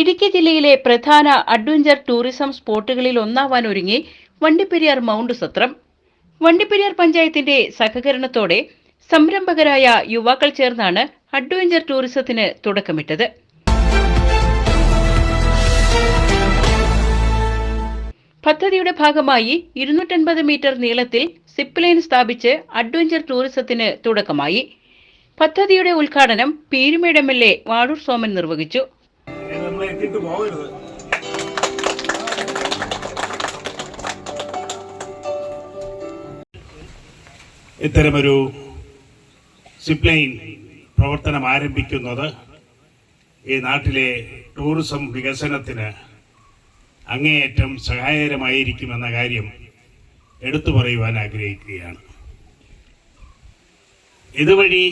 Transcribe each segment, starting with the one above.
ഇടുക്കി ജില്ലയിലെ പ്രധാന adventure tourism സ്പോട്ടുകളിൽ ഒന്നാവാൻ ഒരുങ്ങി വണ്ടിപ്പെരിയാർ മൗണ്ട് സത്രം. വണ്ടിപ്പെരിയാർ പഞ്ചായത്തിന്റെ സഹകരണത്തോടെ സംരംഭകരായ യുവാക്കൾ ചേർന്നാണ് അഡ്വഞ്ചർ ടൂറിസത്തിന് തുടക്കമിട്ടത്. പദ്ധതിയുടെ ഭാഗമായി ഇരുന്നൂറ്റൻപത് മീറ്റർ നീളത്തിൽ സിപ്പ് ലൈൻ സ്ഥാപിച്ച് അഡ്വഞ്ചർ ടൂറിസത്തിന് തുടക്കമായി. പദ്ധതിയുടെ ഉദ്ഘാടനം Peermade M L A Vazhoor Soman നിർവഹിച്ചു. എത്തിയിട്ട് പോകരുത് ഇത്തരമൊരു സിപ്ലൈൻ പ്രവർത്തനം ആരംഭിക്കുന്നത് ഈ നാട്ടിലെ ടൂറിസം വികസനത്തിന് അങ്ങേയറ്റം സഹായകരമായിരിക്കുമെന്ന കാര്യം എടുത്തു പറയുവാൻ ആഗ്രഹിക്കുകയാണ്. ഇതുവഴി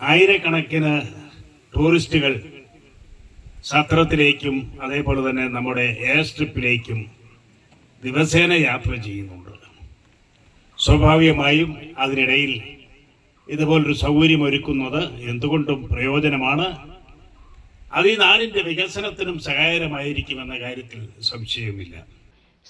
ആയിരക്കണക്കിന് ടൂറിസ്റ്റുകൾ സത്രത്തിലേക്കും അതേപോലെ തന്നെ നമ്മുടെ എയർ സ്ട്രിപ്പിലേക്കും ദിവസേന യാത്ര ചെയ്യുന്നുണ്ട്. സ്വാഭാവികമായും അതിനിടയിൽ ഇതുപോലൊരു സൗകര്യം ഒരുക്കുന്നത് എന്തുകൊണ്ടും പ്രയോജനമാണ്. അത് ഈ നാടിന്റെ വികസനത്തിനും സഹായകരമായിരിക്കുമെന്ന കാര്യത്തിൽ സംശയമില്ല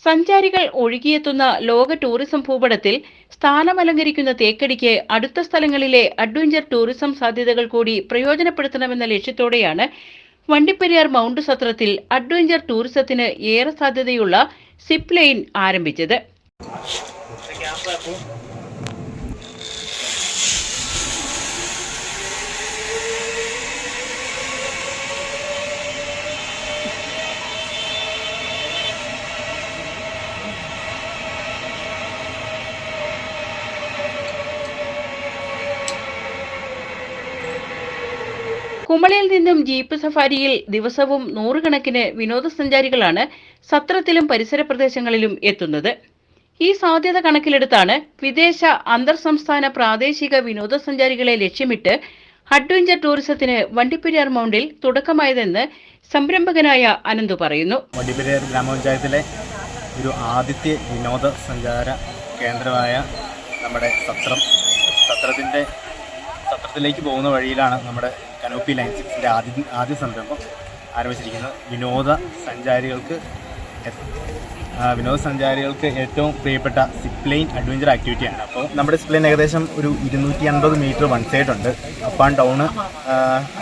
സഞ്ചാരികൾ ഒഴുകിയെത്തുന്ന ലോക ടൂറിസം ഭൂപടത്തിൽ സ്ഥാനമലങ്കരിക്കുന്ന തേക്കടിക്ക് അടുത്ത സ്ഥലങ്ങളിലെ അഡ്വഞ്ചർ ടൂറിസം സാധ്യതകൾ കൂടി പ്രയോജനപ്പെടുത്തണമെന്ന ലക്ഷ്യത്തോടെയാണ് വണ്ടിപ്പെരിയാർ മൗണ്ട് സത്രത്തിൽ അഡ്വഞ്ചർ ടൂറിസത്തിന് ഏറെ സാധ്യതയുള്ള സിപ്പ് ലൈൻ ആരംഭിച്ചത്. കുമളിയിൽ നിന്നും ജീപ്പ് സഫാരിയിൽ ദിവസവും നൂറുകണക്കിന് വിനോദസഞ്ചാരികളാണ് സത്രത്തിലും പരിസര പ്രദേശങ്ങളിലും എത്തുന്നത്. ഈ സാധ്യത കണക്കിലെടുത്താണ് വിദേശ അന്തർ സംസ്ഥാന പ്രാദേശിക വിനോദസഞ്ചാരികളെ ലക്ഷ്യമിട്ട് അഡ്വഞ്ചർ ടൂറിസത്തിന് വണ്ടിപ്പെരിയാർ മൗണ്ടിൽ തുടക്കമായതെന്ന് സംരംഭകനായ അനന്തു പറയുന്നു. വണ്ടിപ്പെരിയാർ ഗ്രാമപഞ്ചായത്തിലെ ഒരു ആദ്യത്തെ വിനോദസഞ്ചാര കേന്ദ്രമായ നമ്മുടെ സത്രം. സത്രത്തിന്റെ സത്രത്തിലേക്ക് പോകുന്ന വഴിയിലാണ് നമ്മുടെ കനോപ്പി ലൈൻ സിക്സിന്റെ ആദ്യ ആദ്യ സംരംഭം ആരംഭിച്ചിരിക്കുന്നത് വിനോദ സഞ്ചാരികൾക്ക് വിനോദസഞ്ചാരികൾക്ക് ഏറ്റവും പ്രിയപ്പെട്ട സിപ്പ് അഡ്വഞ്ചർ ആക്ടിവിറ്റിയാണ് അപ്പോൾ നമ്മുടെ സിപ്പ് ഏകദേശം ഒരു ഇരുന്നൂറ്റി അൻപത് മീറ്റർ വൺ സൈഡ് ഉണ്ട്. അപ്പ് ആൻഡ് ഡൗണ്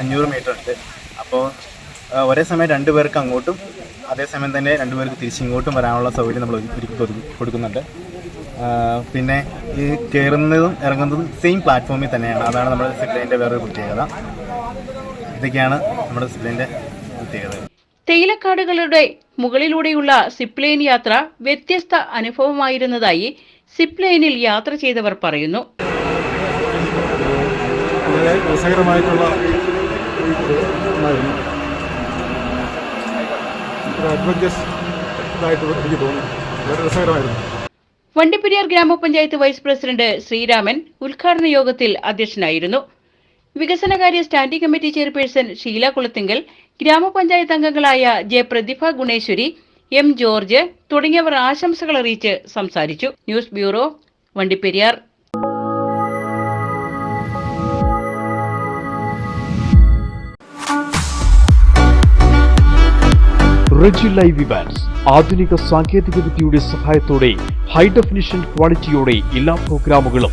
അഞ്ഞൂറ് മീറ്റർ ഉണ്ട്. അപ്പോൾ ഒരേ സമയം രണ്ട് പേർക്ക് അങ്ങോട്ടും അതേസമയം തന്നെ രണ്ട് പേർക്ക് തിരിച്ചിങ്ങോട്ടും വരാനുള്ള സൗകര്യം നമ്മൾ ഒരുക്കി കൊടു- കൊടുക്കുന്നുണ്ട്. പിന്നെ ഈ കയറുന്നതും ഇറങ്ങുന്നതും സെയിം പ്ലാറ്റ്ഫോമിൽ തന്നെയാണ്. അതാണ് നമ്മുടെ സിപ്ലൈന്റെ വേറൊരു പ്രത്യേകത. ഇതൊക്കെയാണ് നമ്മുടെ സിപ്ലൈന്റെ പ്രത്യേകത. തേയിലക്കാടുകളുടെ മുകളിലൂടെയുള്ള സിപ്ലൈൻ യാത്ര വ്യത്യസ്ത അനുഭവമായിരുന്നതായി സിപ്ലൈനിൽ യാത്ര ചെയ്തവർ പറയുന്നു. വളരെ രസകരമായിട്ടുള്ള ഒരു ഒന്നായിരുന്നു ഒരു അഡ്വഞ്ചസ് ഇതായിട്ട് എനിക്ക് തോന്നി വളരെ രസകരമായിരുന്നു. വണ്ടിപ്പെരിയാർ ഗ്രാമപഞ്ചായത്ത് വൈസ് പ്രസിഡന്റ് ശ്രീരാമൻ ഉദ്ഘാടന യോഗത്തിൽ അധ്യക്ഷനായിരുന്നു. വികസനകാര്യ standing committee chairperson Sheela Kulathinkal ഗ്രാമപഞ്ചായത്ത് അംഗങ്ങളായ J Prathibha Guneshwari M George തുടങ്ങിയവർ ആശംസകൾ അറിയിച്ച് സംസാരിച്ചു. News bureau Vandiperiyar. Reji live Evans ആധുനിക സാങ്കേതിക വിദ്യയുടെ സഹായത്തോടെ ഹൈ ഡെഫിനിഷൻ ക്വാളിറ്റിയോടെ എല്ലാ പ്രോഗ്രാമുകളും